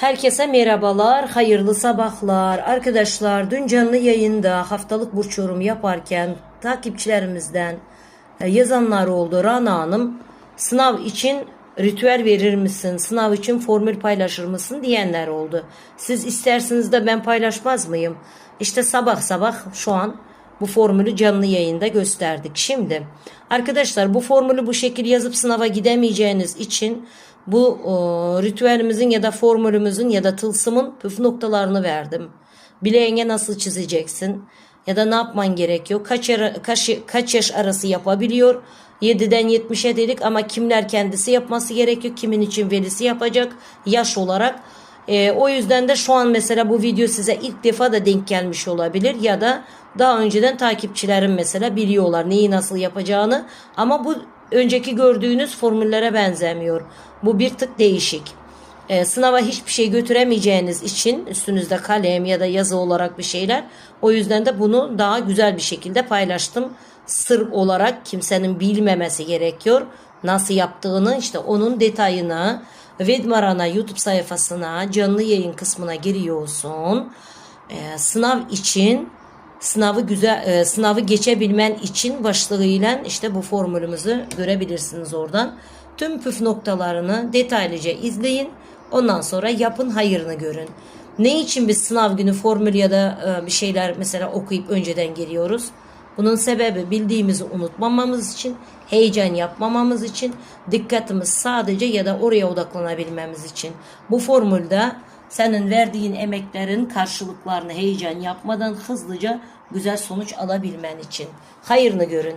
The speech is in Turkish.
Herkese merhabalar, hayırlı sabahlar. Arkadaşlar dün canlı yayında haftalık burç yorumu yaparken takipçilerimizden e, yazanlar oldu. Rana Hanım sınav için ritüel verir misin? Sınav için formül paylaşır mısın? diyenler oldu. Siz isterseniz de ben paylaşmaz mıyım? İşte sabah sabah şu an bu formülü canlı yayında gösterdik. Şimdi arkadaşlar bu formülü bu şekil yazıp sınava gidemeyeceğiniz için bu e, ritüelimizin ya da formülümüzün ya da tılsımın püf noktalarını verdim. Bileğine nasıl çizeceksin ya da ne yapman gerekiyor? Kaç, ara- kaç, kaç yaş arası yapabiliyor? 7'den 70'e dedik ama kimler kendisi yapması gerekiyor? Kimin için velisi yapacak yaş olarak? Ee, o yüzden de şu an mesela bu video size ilk defa da denk gelmiş olabilir ya da daha önceden takipçilerim mesela biliyorlar neyi nasıl yapacağını ama bu önceki gördüğünüz formüllere benzemiyor. Bu bir tık değişik. Ee, sınava hiçbir şey götüremeyeceğiniz için üstünüzde kalem ya da yazı olarak bir şeyler. O yüzden de bunu daha güzel bir şekilde paylaştım. Sır olarak kimsenin bilmemesi gerekiyor. Nasıl yaptığını işte onun detayını Vedmarana YouTube sayfasına canlı yayın kısmına giriyorsun. Ee, sınav için sınavı güzel e, sınavı geçebilmen için başlığıyla işte bu formülümüzü görebilirsiniz oradan. Tüm püf noktalarını detaylıca izleyin. Ondan sonra yapın hayırını görün. Ne için biz sınav günü formül ya da e, bir şeyler mesela okuyup önceden geliyoruz? Bunun sebebi bildiğimizi unutmamamız için, heyecan yapmamamız için, dikkatimiz sadece ya da oraya odaklanabilmemiz için. Bu formülde senin verdiğin emeklerin karşılıklarını heyecan yapmadan hızlıca güzel sonuç alabilmen için. Hayırını görün.